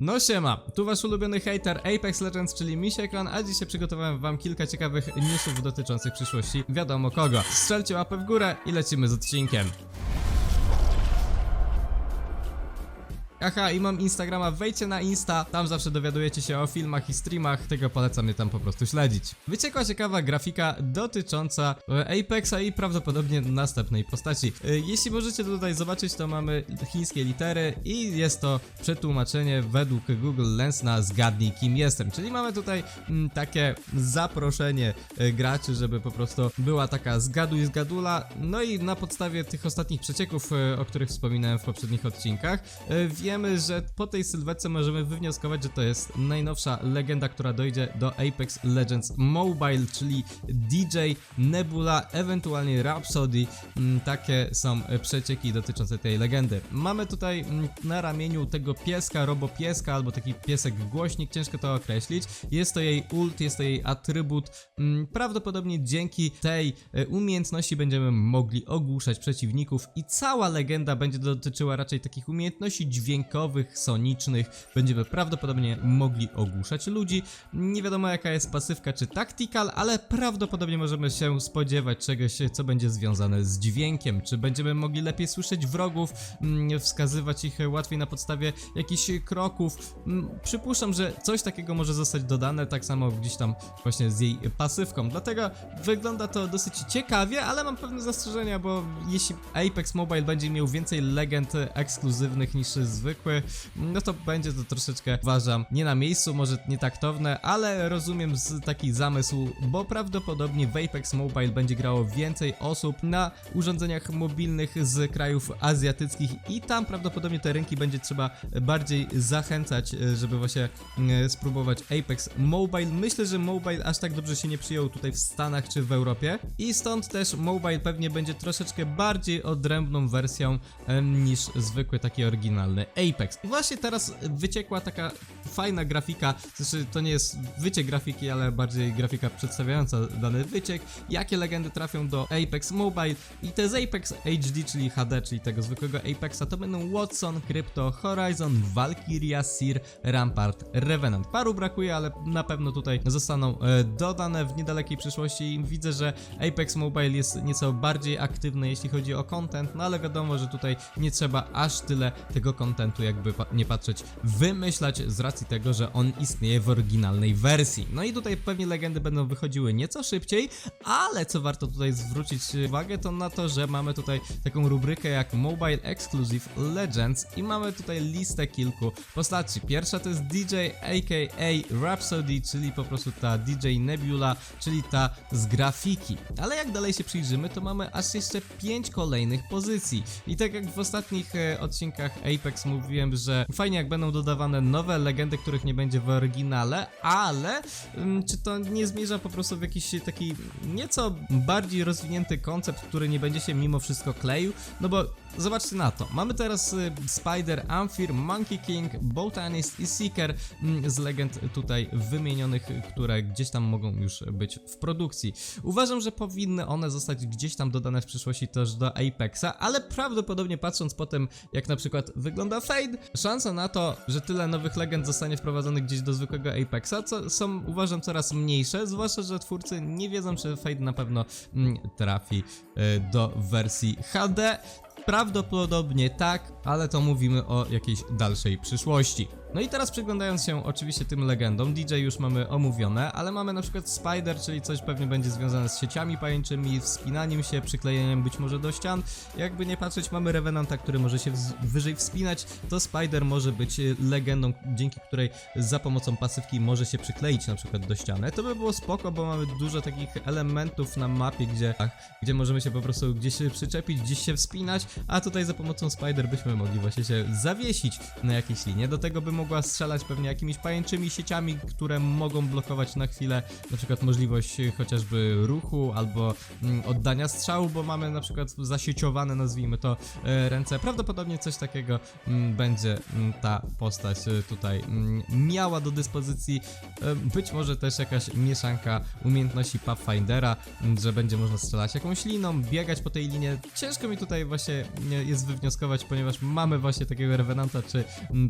No siema, tu wasz ulubiony hater Apex Legends, czyli Misiekran, a dzisiaj przygotowałem wam kilka ciekawych newsów dotyczących przyszłości wiadomo kogo. Strzelcie łapę w górę i lecimy z odcinkiem. Aha, i mam Instagrama, wejdźcie na Insta, tam zawsze dowiadujecie się o filmach i streamach, tego polecam mnie tam po prostu śledzić. Wyciekła ciekawa grafika dotycząca e, Apexa i prawdopodobnie następnej postaci. E, Jeśli możecie tutaj zobaczyć, to mamy chińskie litery i jest to przetłumaczenie według Google Lens na zgadnij kim jestem, czyli mamy tutaj mm, takie zaproszenie e, graczy, żeby po prostu była taka zgaduj zgadula, no i na podstawie tych ostatnich przecieków, o których wspominałem w poprzednich odcinkach, e, wiemy, że po tej sylwetce możemy wywnioskować, że to jest najnowsza legenda, która dojdzie do Apex Legends Mobile, czyli DJ, Nebula, ewentualnie Rhapsody. Mm, Takie są przecieki dotyczące tej legendy. Mamy tutaj mm, na ramieniu tego pieska, robopieska, albo taki piesek głośnik, ciężko to określić. Jest to jej ult, jest to jej atrybut. Mm, Prawdopodobnie dzięki tej e, umiejętności będziemy mogli ogłuszać przeciwników i cała legenda będzie dotyczyła raczej takich umiejętności dźwiękowych, sonicznych. Będziemy prawdopodobnie mogli ogłuszać ludzi. Nie wiadomo jaka jest pasywka czy tactical, ale prawdopodobnie możemy się spodziewać czegoś, co będzie związane z dźwiękiem. Czy będziemy mogli lepiej słyszeć wrogów, mm, wskazywać ich łatwiej na podstawie jakichś kroków. Mm, Przypuszczam, że coś takiego może zostać dodane, tak samo gdzieś tam właśnie z jej pasywką. Dlatego wygląda to dosyć ciekawie, ale mam pewne zastrzeżenia, bo jeśli Apex Mobile będzie miał więcej legend ekskluzywnych niż zwykły, no to będzie to troszeczkę, uważam, nie na miejscu, może nie taktowne, ale rozumiem z taki zamysł, bo prawdopodobnie w Apex Mobile będzie grało więcej osób na urządzeniach mobilnych z krajów azjatyckich i tam prawdopodobnie te rynki będzie trzeba bardziej zachęcać, e, żeby właśnie e, spróbować Apex Mobile. Myślę, że Mobile aż tak dobrze się nie przyjął tutaj w Stanach czy w Europie i stąd też Mobile pewnie będzie troszeczkę bardziej odrębną wersją em, niż zwykły taki oryginalny Apex. I właśnie teraz wyciekła taka fajna grafika, znaczy to nie jest wyciek grafiki, ale bardziej grafika przedstawiająca dany wyciek, jakie legendy trafią do Apex Mobile i te z Apex HD, czyli HD, czyli tego zwykłego Apexa, to będą Watson, Crypto, Horizon, Valkyria, Seer, Rampart, Revenant. Paru brakuje, ale na pewno tutaj zostaną e, dodane w niedalekiej przyszłości i widzę, że Apex Mobile jest nieco bardziej aktywny jeśli chodzi o content, no ale wiadomo, że tutaj nie trzeba aż tyle tego contentu jakby pa nie patrzeć wymyślać z racji tego, że on istnieje w oryginalnej wersji. No i tutaj pewnie legendy będą wychodziły nieco szybciej, ale co warto tutaj zwrócić uwagę to na to, że mamy tutaj taką rubrykę jak Mobile Exclusive Legends i mamy tutaj listę kilku postaci. Pierwsza to jest DJ aka Rhapsody, czyli po prostu ta DJ Nebula, czyli ta z grafiki. Ale jak dalej się przyjrzymy, to mamy aż jeszcze 5 kolejnych pozycji. I tak jak w ostatnich e, odcinkach Apex mówiłem, że fajnie jak będą dodawane nowe legendy, których nie będzie w oryginale, ale ym, czy to nie zmierza po prostu w jakiś taki nieco bardziej rozwinięty koncept, który nie będzie się mimo wszystko kleił? No bo zobaczcie na to. Mamy teraz y, Spider, Amphir, Monkey King, Botanist i Seeker mm, z legend tutaj wymienionych, które gdzieś tam mogą już być w produkcji. Uważam, że powinny one zostać gdzieś tam dodane w przyszłości też do Apexa, ale prawdopodobnie patrząc potem, jak na przykład wygląda Fade, szansa na to, że tyle nowych legend zostanie wprowadzonych gdzieś do zwykłego Apexa, co są uważam coraz mniejsze, zwłaszcza, że twórcy nie wiedzą, czy Fade na pewno mm, trafi y, do wersji HD. Prawdopodobnie tak, ale to mówimy o jakiejś dalszej przyszłości. No i teraz przyglądając się oczywiście tym legendom, DJ już mamy omówione, ale mamy na przykład Spider, czyli coś pewnie będzie związane z sieciami pajęczymi, wspinaniem się, przyklejeniem być może do ścian. Jakby nie patrzeć, mamy Revenanta, który może się wyżej wspinać, to Spider może być y, legendą, dzięki której za pomocą pasywki może się przykleić na przykład do ściany. To by było spoko, bo mamy dużo takich elementów na mapie, gdzie, gdzie możemy się po prostu gdzieś przyczepić, gdzieś się wspinać, a tutaj za pomocą Spider byśmy mogli właśnie się zawiesić na jakiejś linie. Do tego by mogła strzelać pewnie jakimiś pajęczymi sieciami, które mogą blokować na chwilę na przykład możliwość y, chociażby ruchu albo mm, oddania strzału, bo mamy na przykład zasieciowane, nazwijmy to, e, ręce. Prawdopodobnie coś takiego mm, będzie mm, ta postać y, tutaj miała do dyspozycji. Być może też jakaś mieszanka umiejętności Pathfindera, że będzie można strzelać jakąś liną, biegać po tej linie. Ciężko mi tutaj właśnie nie, jest wywnioskować, ponieważ mamy właśnie takiego Revenanta czy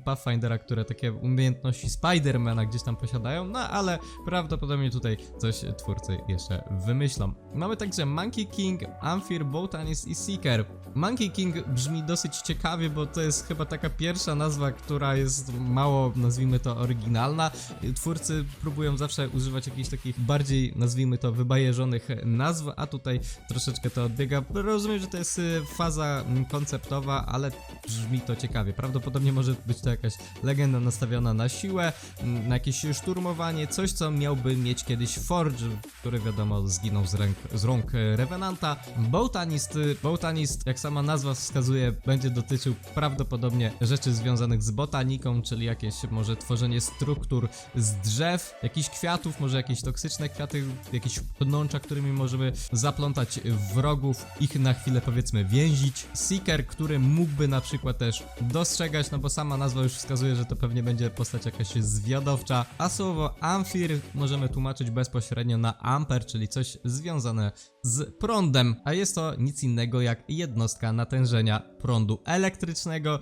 Pathfindera, które które takie umiejętności Spidermana gdzieś tam posiadają, no ale prawdopodobnie tutaj coś twórcy jeszcze wymyślą. Mamy także Monkey King, Amphir, Botanist i Seeker. Monkey King brzmi dosyć ciekawie, bo to jest chyba taka pierwsza nazwa, która jest mało, nazwijmy to, oryginalna. Twórcy próbują zawsze używać jakichś takich bardziej, nazwijmy to, wybajeżonych nazw, a tutaj troszeczkę to odbiega. Rozumiem, że to jest y, faza mm, konceptowa, ale brzmi to ciekawie. Prawdopodobnie może być to jakaś legenda nastawiona na siłę, na jakieś szturmowanie, coś co miałby mieć kiedyś Forge, który wiadomo zginął z rąk, z rąk e, Revenanta. Botanist, y, Botanist, jak sama nazwa wskazuje, będzie dotyczył prawdopodobnie rzeczy związanych z botaniką, czyli jakieś może tworzenie struktur z drzew, jakichś kwiatów, może jakieś toksyczne kwiaty, jakieś pnącza, którymi możemy zaplątać wrogów, ich na chwilę powiedzmy więzić. Seeker, który mógłby na przykład też dostrzegać, no bo sama nazwa już wskazuje, że to pewnie będzie postać jakaś zwiadowcza, a słowo Amphir możemy tłumaczyć bezpośrednio na Amper, czyli coś związane z prądem, a jest to nic innego jak jednostka natężenia prądu elektrycznego.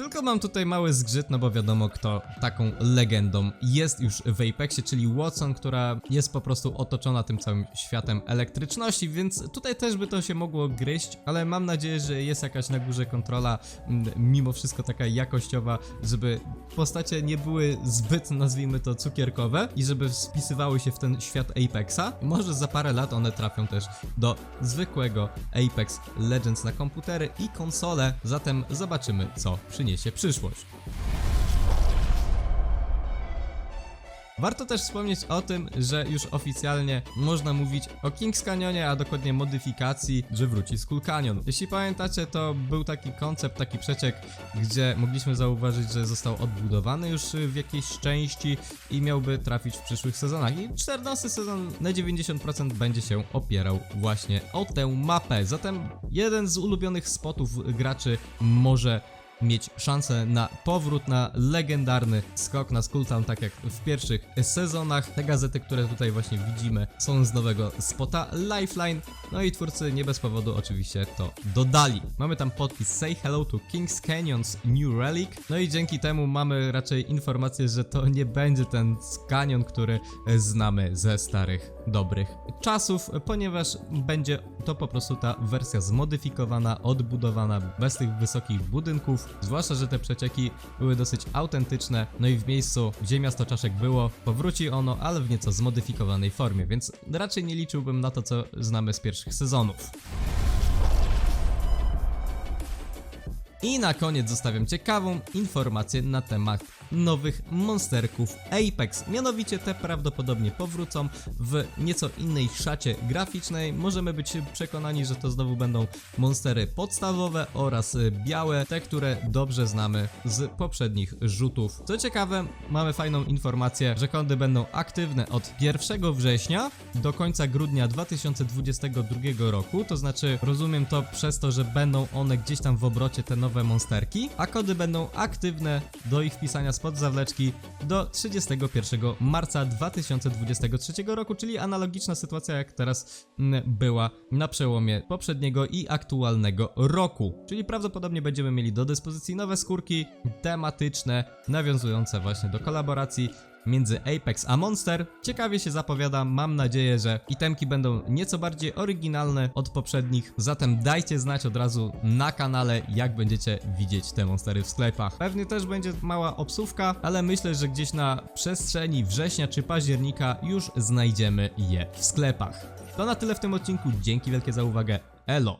Tylko mam tutaj mały zgrzyt, no bo wiadomo kto taką legendą jest już w Apexie, czyli Watson, która jest po prostu otoczona tym całym światem elektryczności, więc tutaj też by to się mogło gryźć, ale mam nadzieję, że jest jakaś na górze kontrola, mimo wszystko taka jakościowa, żeby postacie nie były zbyt, nazwijmy to, cukierkowe i żeby wpisywały się w ten świat Apexa. Może za parę lat one trafią też do zwykłego Apex Legends na komputery i konsole, zatem zobaczymy co przyniesie przyszłość. Warto też wspomnieć o tym, że już oficjalnie można mówić o Kings Canyonie, a dokładnie modyfikacji, że wróci Skull Canyon. Jeśli pamiętacie, to był taki koncept, taki przeciek, gdzie mogliśmy zauważyć, że został odbudowany już w jakiejś części i miałby trafić w przyszłych sezonach. I 14 sezon na 90% będzie się opierał właśnie o tę mapę. Zatem jeden z ulubionych spotów graczy może mieć szansę na powrót na legendarny skok na Skulltown, tak jak w pierwszych sezonach. Te gazety, które tutaj właśnie widzimy, są z nowego spota Lifeline. No i twórcy nie bez powodu oczywiście to dodali. Mamy tam podpis Say Hello to Kings Canyons New Relic. No i dzięki temu mamy raczej informację, że to nie będzie ten kanion, który znamy ze starych, dobrych czasów, ponieważ będzie to po prostu ta wersja zmodyfikowana, odbudowana, bez tych wysokich budynków. Zwłaszcza, że te przecieki były dosyć autentyczne, no i w miejscu, gdzie miasto czaszek było, powróci ono, ale w nieco zmodyfikowanej formie, więc raczej nie liczyłbym na to, co znamy z pierwszych sezonów. I na koniec zostawiam ciekawą informację na temat nowych monsterków Apex. Mianowicie te prawdopodobnie powrócą w nieco innej szacie graficznej. Możemy być przekonani, że to znowu będą monstery podstawowe oraz białe, te, które dobrze znamy z poprzednich rzutów. Co ciekawe, mamy fajną informację, że kondy będą aktywne od 1 września do końca grudnia 2022 roku. To znaczy, rozumiem to przez to, że będą one gdzieś tam w obrocie te nowe monsterki, a kody będą aktywne do ich wpisania spod zawleczki do 31 marca 2023 roku, czyli analogiczna sytuacja jak teraz mm, była na przełomie poprzedniego i aktualnego roku. Czyli prawdopodobnie będziemy mieli do dyspozycji nowe skórki tematyczne, nawiązujące właśnie do kolaboracji między Apex a Monster. Ciekawie się zapowiada, mam nadzieję, że itemki będą nieco bardziej oryginalne od poprzednich, zatem dajcie znać od razu na kanale, jak będziecie widzieć te monstery w sklepach. Pewnie też będzie mała obsówka, ale myślę, że gdzieś na przestrzeni września czy października już znajdziemy je w sklepach. To na tyle w tym odcinku, dzięki wielkie za uwagę, elo!